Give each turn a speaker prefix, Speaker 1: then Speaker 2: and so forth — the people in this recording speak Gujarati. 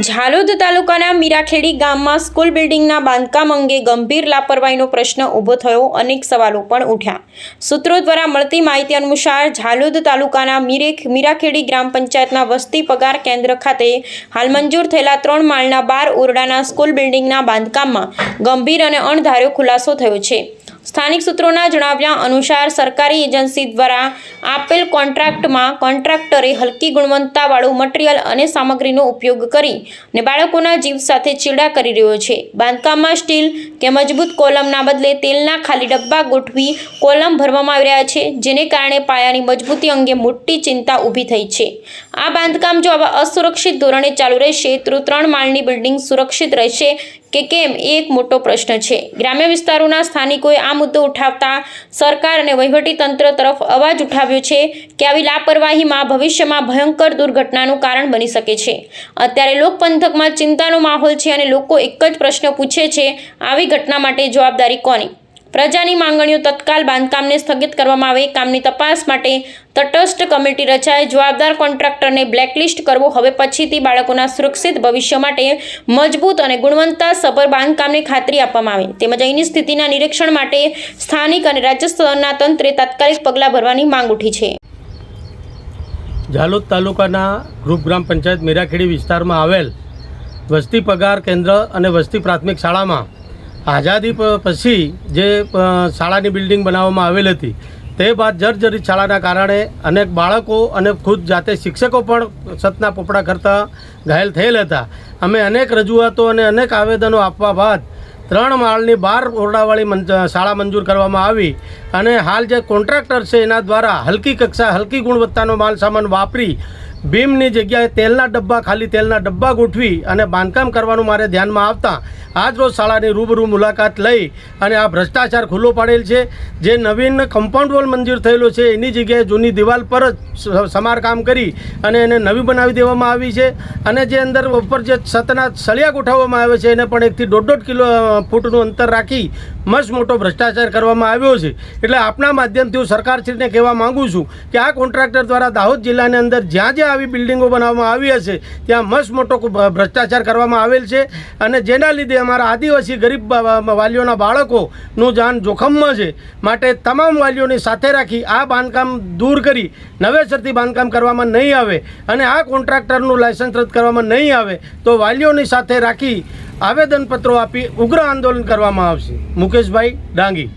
Speaker 1: ઝાલોદ તાલુકાના મીરાખેડી ગામમાં સ્કૂલ બિલ્ડિંગના બાંધકામ અંગે ગંભીર લાપરવાહીનો પ્રશ્ન ઊભો થયો. અનેક સવાલો પણ ઉઠ્યા. સૂત્રો દ્વારા મળતી માહિતી અનુસાર ઝાલોદ તાલુકાના મીરેખ મીરાખેડી ગ્રામ પંચાયતના વસ્તી પગાર કેન્દ્ર ખાતે હાલ મંજૂર થયેલા ત્રણ માળના બાર ઓરડાના સ્કૂલ બિલ્ડિંગના બાંધકામમાં ગંભીર અને અણધાર્યો ખુલાસો થયો છે. સ્થાનિક સૂત્રોના જણાવ્યા અનુસાર સરકારી એજન્સી દ્વારા આપેલ કોન્ટ્રાક્ટમાં કોન્ટ્રાક્ટરે હલકી ગુણવત્તાવાળું મટીરિયલ અને સામગ્રીનો ઉપયોગ કરી અને બાળકોના જીવ સાથે ચીડા કરી રહ્યો છે. બાંધકામમાં સ્ટીલ કે મજબૂત કોલમના બદલે તેલના ખાલી ડબ્બા ગોઠવી કોલમ ભરવામાં આવી રહ્યા છે, જેને કારણે પાયાની મજબૂતી અંગે મોટી ચિંતા ઊભી થઈ છે. આ બાંધકામ જો આવા અસુરક્ષિત ધોરણે ચાલુ રહેશે, તો ત્રણ માળની બિલ્ડિંગ સુરક્ષિત રહેશે કે કેમ? એ એક મોટો પ્રશ્ન છે. ગ્રામ્ય વિસ્તારોના સ્થાનિકોએ આ મુદ્દો ઉઠાવતા સરકાર અને વહીવટી તંત્ર તરફ અવાજ ઉઠાવ્યો છે કે આવી લાપરવાહીમાં ભવિષ્યમાં ભયંકર દુર્ઘટનાનું કારણ બની શકે છે. અત્યારે લોકપંથકમાં ચિંતાનો માહોલ છે અને લોકો એક જ પ્રશ્ન પૂછે છે, આવી ઘટના માટે જવાબદારી કોની? પ્રજાની માંગણીઓ તત્કાલ બાંધકામને સ્થગિત કરવામાં આવે, કામની તપાસ માટે તટસ્થ કમિટી રચાય, જવાબદાર કોન્ટ્રાક્ટરને બ્લેકલિસ્ટ કરવો, હવે પછીથી બાળકોના સુરક્ષિત ભવિષ્ય માટે મજબૂત અને ગુણવત્તાસભર બાંધકામની ખાતરી આપવામાં આવે. તેમજ અહીંની સ્થિતિના નિરીક્ષણ માટે સ્થાનિક અને રાજ્ય સ્તરના તંત્રે તાત્કાલિક પગલાં ભરવાની માંગ ઉઠી છે.
Speaker 2: ઝાલોદ તાલુકાના ગ્રુપ ગ્રામ પંચાયત મેરાખેડી વિસ્તારમાં આવેલ વસ્તી પગાર કેન્દ્ર અને વસ્તી પ્રાથમિક શાળામાં આઝાદી પછી જે શાળાની બિલ્ડિંગ બનાવવામાં આવેલ હતી, તે બાદ જર્જરિત શાળાના કારણે અનેક બાળકો અને ખુદ જાતે શિક્ષકો પણ સતના પોપડા કરતા ઘાયલ થયેલ હતા. અમે અનેક રજૂઆતો અને અનેક આવેદનો આપવા બાદ ત્રણ માળની બાર ઓરડાવાળી શાળા મંજૂર કરવામાં આવી અને હાલ જે કોન્ટ્રાક્ટર છે એના દ્વારા હલકી કક્ષા, હલકી ગુણવત્તાનો માલ સામાન વાપરી બીમની જગ્યાએ તેલના ડબ્બા ખાલી તેલના ડબ્બા ગોઠવી અને બાંધકામ કરવાનું મારે ધ્યાનમાં આવતા આજ રોજ શાળાની રૂબરૂ મુલાકાત લઈ અને આ ભ્રષ્ટાચાર ખુલ્લો પાડેલ છે. જે નવીન કમ્પાઉન્ડ વોલ મંજૂર થયેલો છે, એની જગ્યાએ જૂની દિવાલ પર જ સમારકામ કરી અને એને નવી બનાવી દેવામાં આવી છે. અને જે અંદર ઉપર જે છતના સળિયા ગોઠવવામાં આવે છે, એને પણ એકથી દોઢ દોઢ કિલો ફૂટનું અંતર રાખી મસ્ત મોટો ભ્રષ્ટાચાર કરવામાં આવ્યો છે. એટલે આપના માધ્યમથી હું સરકારશ્રીને કહેવા માગું છું કે આ કોન્ટ્રાક્ટર દ્વારા દાહોદ જિલ્લાની અંદર જ્યાં જ્યાં આવી બિલ્ડિંગો બનાવવામાં આવી હશે, ત્યાં મસ્ત મોટો ભ્રષ્ટાચાર કરવામાં આવેલ છે અને જેના લીધે અમારા આદિવાસી ગરીબ વાલીઓના બાળકોનું જાન જોખમમાં છે. માટે તમામ વાલીઓની સાથે રાખી આ બાંધકામ દૂર કરી નવેસરથી બાંધકામ કરવામાં નહીં આવે અને આ કોન્ટ્રાક્ટરનું લાયસન્સ રદ કરવામાં નહીં આવે તો વાલીઓની સાથે રાખી આવેદનપત્રો આપી ઉગ્ર આંદોલન કરવામાં આવશે. મુકેશભાઈ ડાંગી.